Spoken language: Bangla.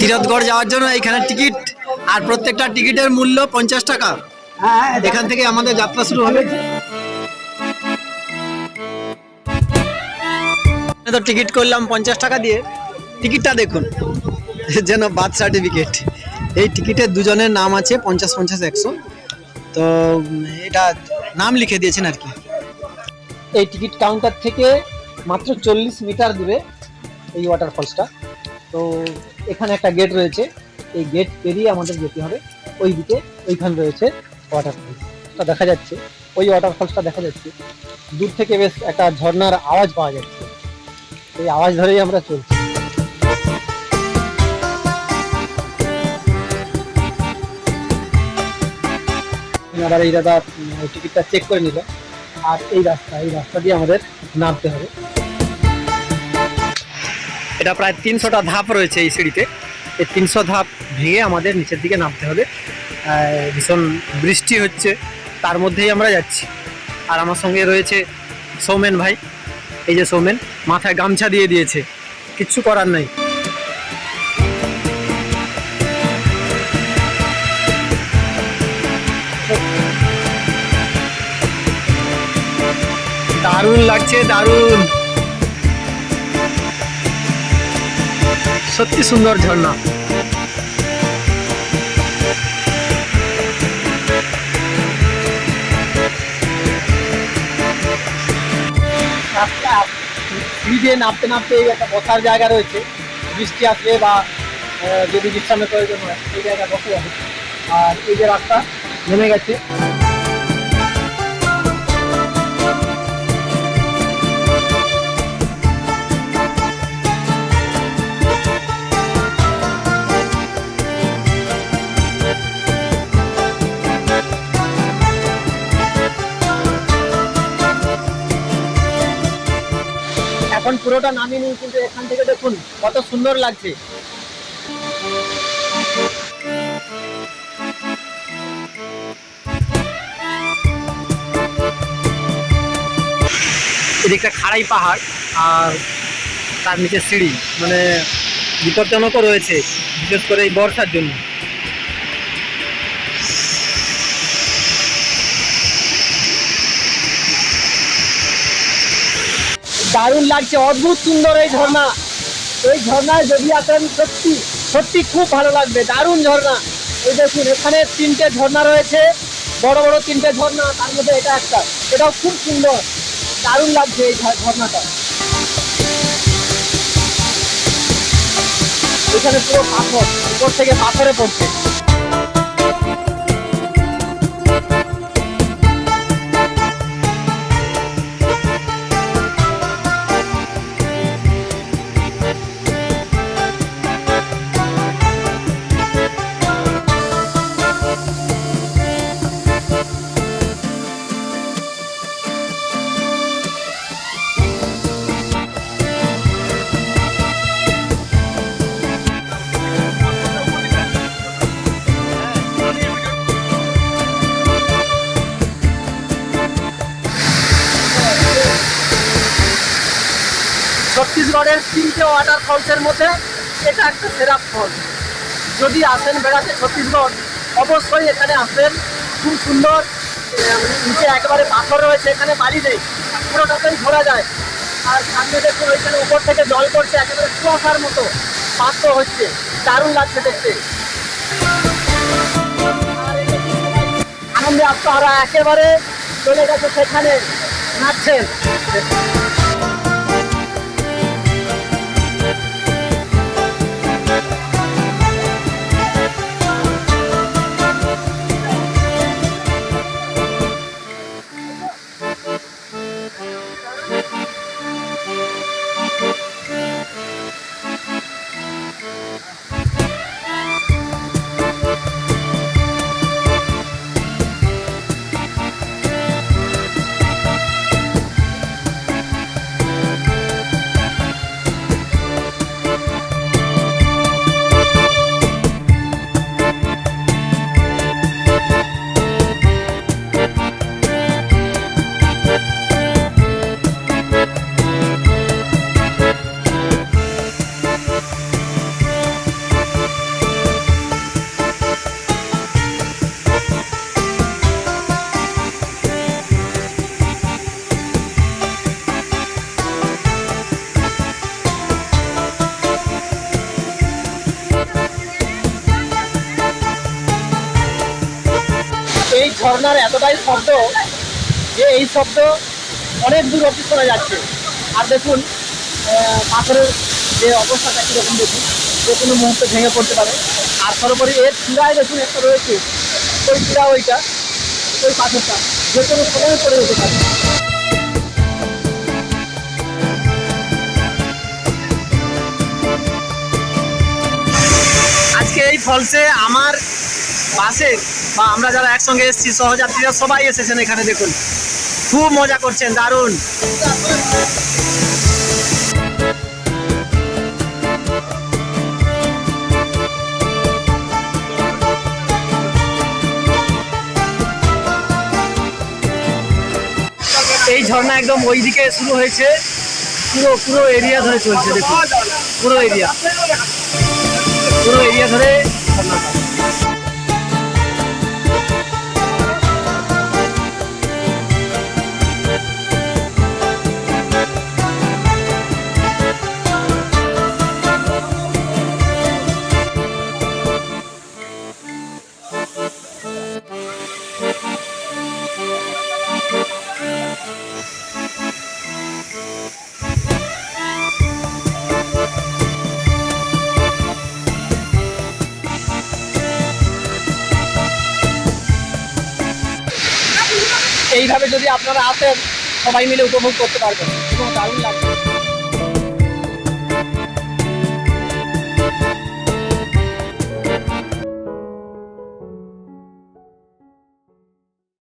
তিরথগড় যাওয়ার জন্য এখানে টিকিট আর প্রত্যেকটা টিকিটের মূল্য পঞ্চাশ টাকা। এখান থেকে আমাদের যাত্রা শুরু হবে। তো টিকিট করলাম পঞ্চাশ টাকা দিয়ে। টিকিটটা দেখুন, যেন বার্থ সার্টিফিকেট। এই টিকিটের দুজনের নাম আছে পঞ্চাশ পঞ্চাশ একশো। তো এটা নাম লিখে দিয়েছেন আর কি। এই টিকিট কাউন্টার থেকে মাত্র চল্লিশ মিটার দূরে এই ওয়াটারফলসটা তো এখানে একটা গেট রয়েছে। এই গেট পেরিয়ে আমাদের যেতে হবে। ওই দিকে ওইখানে রয়েছে ওয়াটারফলসটা দেখা যাচ্ছে, ওই ওয়াটারফলসটা দেখা যাচ্ছে। দূর থেকে বেশ একটা ঝর্ণার আওয়াজ পাওয়া যাচ্ছে। এই আওয়াজ ধরেই আমরা চলছি। আবার এই দাদা টিকিটটা চেক করে নিল। আর এই রাস্তা এই রাস্তা দিয়ে আমাদের নামতে হবে। এটা প্রায় তিনশোটা ধাপ রয়েছে এই সিঁড়িতে। এই তিনশো ধাপ ভেঙে আমাদের নিচের দিকে নামতে হবে। ভীষণ বৃষ্টি হচ্ছে, তার মধ্যেই আমরা যাচ্ছি। আর আমার সঙ্গে রয়েছে সৌমেন ভাই। এই যে সৌমেন, মাথায় গামছা দিয়ে দিয়েছে। কিচ্ছু করার নাই। দারুণ লাগছে, দারুণ। সত্যি সুন্দর ঝর্ণা। দিয়ে নামতে নামতে এই একটা বসার জায়গা রয়েছে। বৃষ্টি আসলে বা যদি বিশ্রামের প্রয়োজন হয়, এই জায়গায় বসে যাবে। আর এই যে রাস্তা নেমে গেছে। পুরোটা নামিনি কিন্তু এখান থেকে দেখুন কত সুন্দর লাগছে। এদিকটা খাড়াই পাহাড় আর তার নিচে সিঁড়ি মানে বিপজ্জনকও রয়েছে, বিশেষ করে এই বর্ষার জন্য। দারুণ লাগছে, অদ্ভুত সুন্দর এই ঝর্ণা। এই ঝর্ণায় যদি আসেন, সত্যি সত্যি খুব ভালো লাগবে, দারুণ ঝর্ণা। এই দেখুন, এখানে তিনটে ঝর্ণা রয়েছে, বড় বড় তিনটে ঝর্ণা, তার মধ্যে এটা একটা, এটাও খুব সুন্দর, দারুণ লাগছে এই ঝর্ণাটা। এখানে পুরো পাথর, উপর থেকে পাথরে পড়ছে। ছত্তিশগড়ের তিনটে ওয়াটার ফলসের মধ্যে এটা একটা সেরা ফল। যদি আসেন বেড়াতে ছত্তিশগড়, অবশ্যই এখানে আসবেন। খুব সুন্দর নিচে একেবারে পাথর রয়েছে, এখানে বালি নেই, পুরোটাতেই ঘোরা যায়। আর সামনে দেখুন ওইখানে উপর থেকে জল পড়ছে, একেবারে কুয়াশার মতো। পাত্র হচ্ছে, দারুণ লাগছে দেখতে। আনন্দে আপনারা একেবারে চলে গেছে সেখানে, নাচছেন। ঝর্ণার এতটাই শব্দ যে এই শব্দ অনেক দূর অব্দি শোনা যাচ্ছে। আর দেখুন পাথরের যে অবস্থাটা কীরকম দেখুন, যে কোনো মুহূর্তে ভেঙে পড়তে পারে। আর সর্বোপরি এর চূড়ায় দেখুন একটা রয়েছে, ওই চূড়া ওইটা, ওই পাথরটা, যে কোনো সময় পড়ে যেতে পারে। আজকে এই ফলসে আমার বাসে? বা আমরা যারা একসঙ্গে এসেছি, সহযাত্রীরা সবাই এসেছেন এখানে, দেখুন। খুব মজা করছেন, দারুণ। এই ঝর্ণা একদম ওইদিকে শুরু হয়েছে। পুরো পুরো এরিয়া ধরে চলছে, দেখুন। পুরো এরিয়া। পুরো এরিয়া ধরে। এইভাবে যদি আপনারা আসেন সবাই মিলে উপভোগ করতে পারবেন। এবং দারুণ লাগবে।